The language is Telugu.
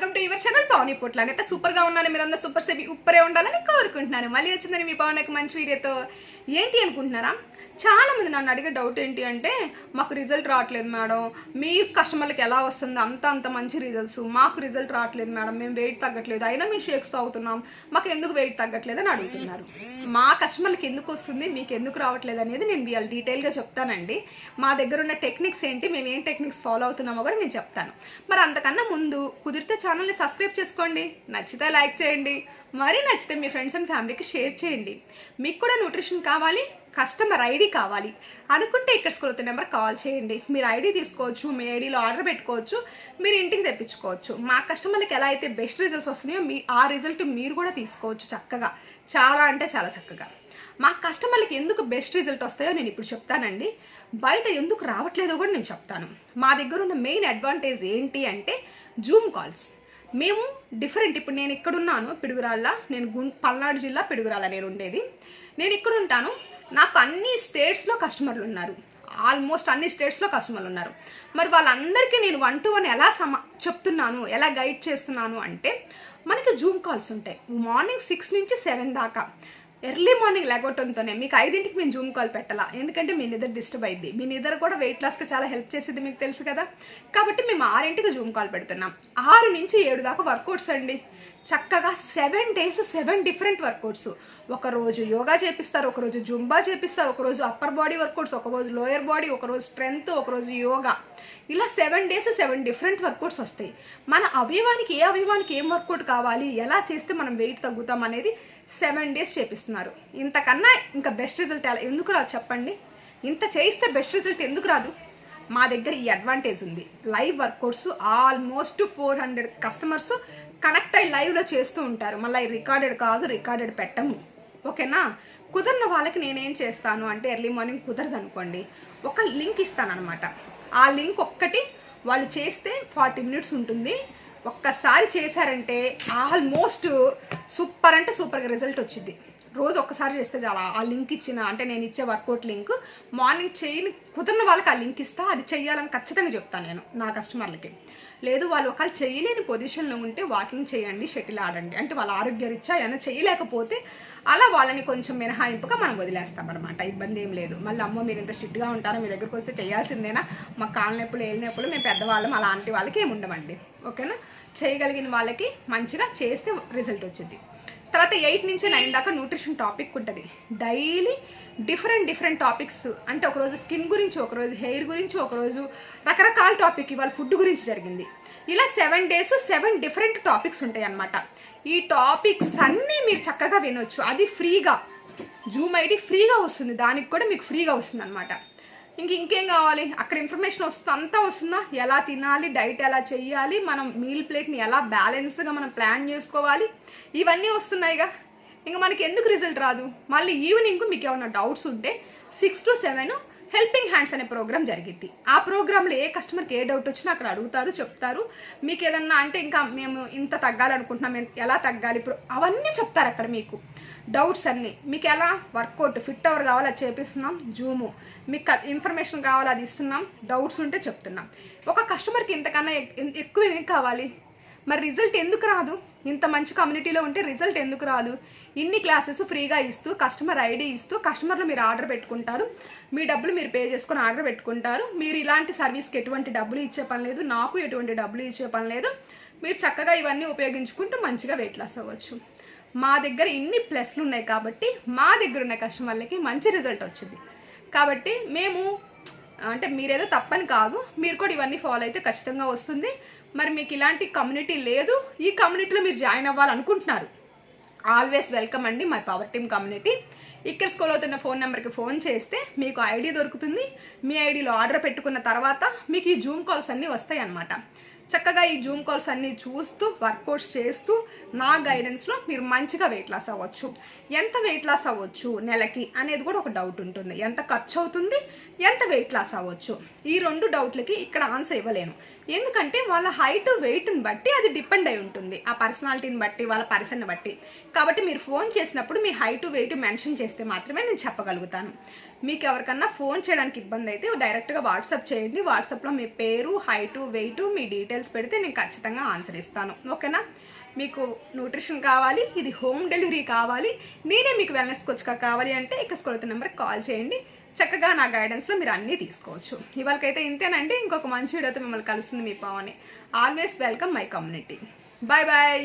Welcome to your channel Pawan ఇప్పుడు అయితే సూపర్గా ఉన్నాను. మీరు అందరూ సూపర్ సేపీ ఉప్పరే ఉండాలని కోరుకుంటున్నాను. మళ్ళీ వచ్చిందని మీ పవన్ మంచి వీడియోతో ఏంటి అనుకుంటున్నారా? చాలా మంది నన్ను అడిగే డౌట్ ఏంటి అంటే మాకు రిజల్ట్ రావట్లేదు మేడం. మీ కస్టమర్లకు ఎలా వస్తుంది? అంత అంత మంచి రిజల్ట్స్ మాకు రిజల్ట్ రావట్లేదు మేడం. మేము వెయిట్ తగ్గట్లేదు. అయినా మేము షేక్స్ తాగుతున్నాం. మాకు ఎందుకు వెయిట్ తగ్గట్లేదు? అని అడుగుతున్నారు. మా కస్టమర్లకు ఎందుకు వస్తుంది? మీకు ఎందుకు రావట్లేదు అనేది నేను ఇవాళ డీటెయిల్గా చెప్తానండి. మా దగ్గర ఉన్న టెక్నిక్స్ ఏంటి? మేము ఏం టెక్నిక్స్ ఫాలో అవుతున్నామో కూడా నేను చెప్తాను. మరి అంతకన్నా ముందు కుదిరితే ఛానల్ని సబ్స్క్రైబ్ చేసుకోండి. నచ్చితే లైక్ చేయండి. మరీ నచ్చితే మీ ఫ్రెండ్స్ అండ్ ఫ్యామిలీకి షేర్ చేయండి. మీకు కూడా న్యూట్రిషన్ కావాలి. కస్టమర్ ఐడి కావాలి. అనుకుంటే ఇక్కడ స్కూల్ నెంబర్ కాల్ చేయండి. మీరు ఐడి తీసుకోవచ్చు మీ ఐడిలో ఆర్డర్ పెట్టుకోవచ్చు మీరు ఇంటికి తెప్పించుకోవచ్చు. మా కస్టమర్లకు ఎలా అయితే బెస్ట్ రిజల్ట్స్ వస్తున్నాయో మీ ఆ రిజల్ట్ మీరు కూడా తీసుకోవచ్చు చక్కగా. చాలా అంటే చాలా చక్కగా. మా కస్టమర్లకి ఎందుకు బెస్ట్ రిజల్ట్ వస్తాయో నేను ఇప్పుడు చెప్తానండి. బయట ఎందుకు రావట్లేదో కూడా నేను చెప్తాను. మా దగ్గర ఉన్న మెయిన్ అడ్వాంటేజ్ ఏంటి అంటే జూమ్ కాల్స్. మేము డిఫరెంట్ ఇప్పుడు నేను ఇక్కడున్నాను పిడుగురాళ్ళ నేను గుం పల్నాడు జిల్లా పిడుగురాళ్ళ నేను ఉండేది. నేను ఇక్కడ ఉంటాను నాకు అన్ని స్టేట్స్లో కస్టమర్లు ఉన్నారు. ఆల్మోస్ట్ అన్ని స్టేట్స్లో కస్టమర్లు ఉన్నారు. మరి వాళ్ళందరికీ నేను వన్ టు వన్ ఎలా సమ చెప్తున్నాను ఎలా గైడ్ చేస్తున్నాను అంటే మనకి జూమ్ కాల్స్ ఉంటాయి. మార్నింగ్ సిక్స్ నుంచి సెవెన్ దాకా. ఎర్లీ మార్నింగ్ లేగొట్టడంతోనే మీకు ఐదింటికి మేము జూమ్ కాల్ పెట్టాలా? ఎందుకంటే మీ నిద్ర డిస్టర్బ్ అయింది మీ నిద్ర కూడా వెయిట్ లాస్కి చాలా హెల్ప్ చేసేది మీకు తెలుసు కదా? కాబట్టి మేము ఆరింటికి జూమ్ కాల్ పెడుతున్నాం. ఆరు నుంచి ఏడు దాకా వర్కౌట్స్ అండి. చక్కగా seven days seven different workouts ఒకరోజు యోగా చేపిస్తారు ఒకరోజు జుంబా చేపిస్తారు ఒకరోజు అప్పర్ బాడీ వర్కౌట్స్ ఒకరోజు లోయర్ బాడీ ఒకరోజు స్ట్రెంగ్త్ ఒకరోజు యోగా. ఇలా seven days seven different workouts వస్తాయి. మన అవయవానికి ఏ అవయవానికి ఏం వర్కౌట్ కావాలి ఎలా చేస్తే మనం వెయిట్ తగ్గుతాం అనేది సెవెన్ డేస్ చేస్తున్నారు. ఇంతకన్నా ఇంకా బెస్ట్ రిజల్ట్ ఎందుకు రాదు చెప్పండి. ఇంత చేయిస్తే బెస్ట్ రిజల్ట్ ఎందుకు రాదు? మా దగ్గర ఈ అడ్వాంటేజ్ ఉంది. Live workouts almost four hundred customers connect అయ్యి లైవ్లో చేస్తూ ఉంటారు. మళ్ళీ రికార్డెడ్ కాదు రికార్డెడ్ పెట్టము. ఓకేనా కుదరిన వాళ్ళకి నేనేం చేస్తాను అంటే ఎర్లీ మార్నింగ్ కుదరదు అనుకోండి. ఒక లింక్ ఇస్తాను అనమాట ఆ లింక్ ఒక్కటి వాళ్ళు చేస్తే ఫార్టీ మినిట్స్ ఉంటుంది. ఒక్కసారి చేశారంటే ఆల్మోస్ట్ సూపర్ అంటే సూపర్గా రిజల్ట్ వచ్చింది రోజు ఒక్కసారి చేస్తే చాలా ఆ లింక్ ఇచ్చిన అంటే నేను ఇచ్చే వర్కౌట్ లింక్ మార్నింగ్ చేయని కుదిరిన వాళ్ళకి ఆ లింక్ ఇస్తా అది చేయాలని ఖచ్చితంగా చెప్తాను నేను నా కస్టమర్లకి. లేదు వాళ్ళు ఒకవేళ చేయలేని పొజిషన్లో ఉంటే వాకింగ్ చేయండి షటిల్ ఆడండి. అంటే వాళ్ళ ఆరోగ్యరీత్యా ఏమైనా చేయలేకపోతే అలా వాళ్ళని కొంచెం మినహాయింపుగా మనం వదిలేస్తాం అనమాట ఇబ్బంది ఏం లేదు. మళ్ళీ అమ్మో మీరు ఇంత స్ట్రిక్ట్గా ఉంటారో మీ దగ్గరకు వస్తే చేయాల్సిందేనా? మాకు కాళ్ళ నొప్పులు మేము పెద్దవాళ్ళం అలాంటి వాళ్ళకి ఏమి ఉండమండి ఓకేనా? చేయగలిగిన వాళ్ళకి మంచిగా చేస్తే రిజల్ట్ వచ్చింది తర్వాత ఎయిట్ నుంచి నైన్ దాకా న్యూట్రిషన్ టాపిక్ ఉంటుంది. డైలీ డిఫరెంట్ డిఫరెంట్ టాపిక్స్ అంటే ఒకరోజు స్కిన్ గురించి ఒకరోజు హెయిర్ గురించి ఒకరోజు రకరకాల టాపిక్ ఇవాళ ఫుడ్ గురించి జరిగింది. ఇలా seven days seven different topics ఉంటాయి అన్నమాట ఈ టాపిక్స్ అన్నీ మీరు చక్కగా వినొచ్చు. అది ఫ్రీగా. జూమ్ ఐడి ఫ్రీగా వస్తుంది. దానికి కూడా మీకు ఫ్రీగా వస్తుంది అనమాట ఇంక ఇంకేం కావాలి? అక్కడ ఇన్ఫర్మేషన్ వస్తుంది అంతా వస్తుందా? ఎలా తినాలి డైట్ ఎలా చేయాలి మనం మీల్ ప్లేట్ని ఎలా బ్యాలెన్స్గా మనం ప్లాన్ చేసుకోవాలి? ఇవన్నీ వస్తున్నాయిగా ఇంకా. మనకి ఎందుకు రిజల్ట్ రాదు? మళ్ళీ ఈవినింగ్ మీకు ఏమైనా డౌట్స్ ఉంటే six to seven helping hands అనే ప్రోగ్రామ్ జరిగింది. ఆ ప్రోగ్రాంలో ఏ కస్టమర్కి ఏ డౌట్ వచ్చినా అక్కడ అడుగుతారు చెప్తారు. మీకు ఏదన్నా అంటే ఇంకా మేము ఇంత తగ్గాలనుకుంటున్నాం ఎన్- ఎలా తగ్గాలి? ఇప్పుడు అవన్నీ చెప్తారు అక్కడ మీకు. డౌట్స్ అన్నీ. మీకు ఎలా వర్కౌట్ ఫిట్ అవర్ కావాలి అది చేపిస్తున్నాం జూము మీకు ఇన్ఫర్మేషన్ కావాలి అది ఇస్తున్నాం డౌట్స్ ఉంటే చెప్తున్నాం. ఒక కస్టమర్కి ఇంతకన్నా ఎక్కువ ఏం కావాలి? మరి రిజల్ట్ ఎందుకు రాదు? ఇంత మంచి కమ్యూనిటీలో ఉంటే రిజల్ట్ ఎందుకు రాదు? ఇన్ని క్లాసెస్ ఫ్రీగా ఇస్తూ కస్టమర్ ఐడి ఇస్తూ కస్టమర్లు మీరు ఆర్డర్ పెట్టుకుంటారు. మీ డబ్బులు మీరు పే చేసుకొని ఆర్డర్ పెట్టుకుంటారు. మీరు ఇలాంటి సర్వీస్కి ఎటువంటి డబ్బులు ఇచ్చే పని లేదు. నాకు ఎటువంటి డబ్బులు ఇచ్చే పని లేదు. మీరు చక్కగా ఇవన్నీ ఉపయోగించుకుంటూ మంచిగా వెయిట్ లాస్ అవ్వచ్చు. మా దగ్గర ఇన్ని ప్లస్లు ఉన్నాయి కాబట్టి మా దగ్గర ఉన్న కస్టమర్లకి మంచి రిజల్ట్ వచ్చింది. కాబట్టి మేము అంటే మీరేదో తప్పని కాదు. మీరు కూడా ఇవన్నీ ఫాలో అయితే ఖచ్చితంగా వస్తుంది. మరి మీకు ఇలాంటి కమ్యూనిటీ లేదు. ఈ కమ్యూనిటీలో మీరు జాయిన్ అవ్వాలనుకుంటున్నారు. ఆల్వేస్ వెల్కమ్ అండి మై పవర్ టీమ్ కమ్యూనిటీ ఇక్కడ స్కూల్ అవుతున్న ఫోన్ నెంబర్కి ఫోన్ చేస్తే మీకు ఐడి దొరుకుతుంది. మీ ఐడిలో ఆర్డర్ పెట్టుకున్న తర్వాత మీకు ఈ జూమ్ కాల్స్ అన్నీ వస్తాయి అన్నమాట చక్కగా ఈ జూమ్ కాల్స్ అన్నీ చూస్తూ వర్కౌట్స్ చేస్తూ నా గైడెన్స్లో మీరు మంచిగా వెయిట్ లాస్ అవ్వచ్చు. ఎంత వెయిట్ లాస్ అవ్వచ్చు నెలకి అనేది కూడా ఒక డౌట్ ఉంటుంది. ఎంత ఖర్చు అవుతుంది ఎంత వెయిట్ లాస్ అవ్వచ్చు. ఈ రెండు డౌట్లకి ఇక్కడ ఆన్సర్ ఇవ్వలేను. ఎందుకంటే వాళ్ళ హైట్ వెయిట్ని బట్టి అది డిపెండ్ అయి ఉంటుంది. ఆ పర్సనాలిటీని బట్టి వాళ్ళ పర్సన్ని బట్టి. కాబట్టి మీరు ఫోన్ చేసినప్పుడు మీ హైట్ వెయిట్ మెన్షన్ చేస్తే మాత్రమే నేను చెప్పగలుగుతాను. మీకు ఎవరికన్నా ఫోన్ చేయడానికి ఇబ్బంది అయితే డైరెక్ట్గా వాట్సాప్ చేయండి. వాట్సాప్లో మీ పేరు హైటు వెయిట్ మీ డీటెయిల్స్ పెడితే నేను ఖచ్చితంగా ఆన్సర్ ఇస్తాను. ఓకేనా? మీకు న్యూట్రిషన్ కావాలి ఇది హోమ్ డెలివరీ కావాలి నేనే మీకు వెల్నెస్ కోచ్గా కావాలి అంటే ఇక స్కూల్ నెంబర్కి కాల్ చేయండి. చక్కగా నా గైడెన్స్లో మీరు అన్నీ తీసుకోవచ్చు. ఇవాళకైతే ఇంతేనండి. ఇంకొక మంచి వీడియోతో మిమ్మల్ని కలుస్తుంది మీ Pavani. Always welcome my community bye bye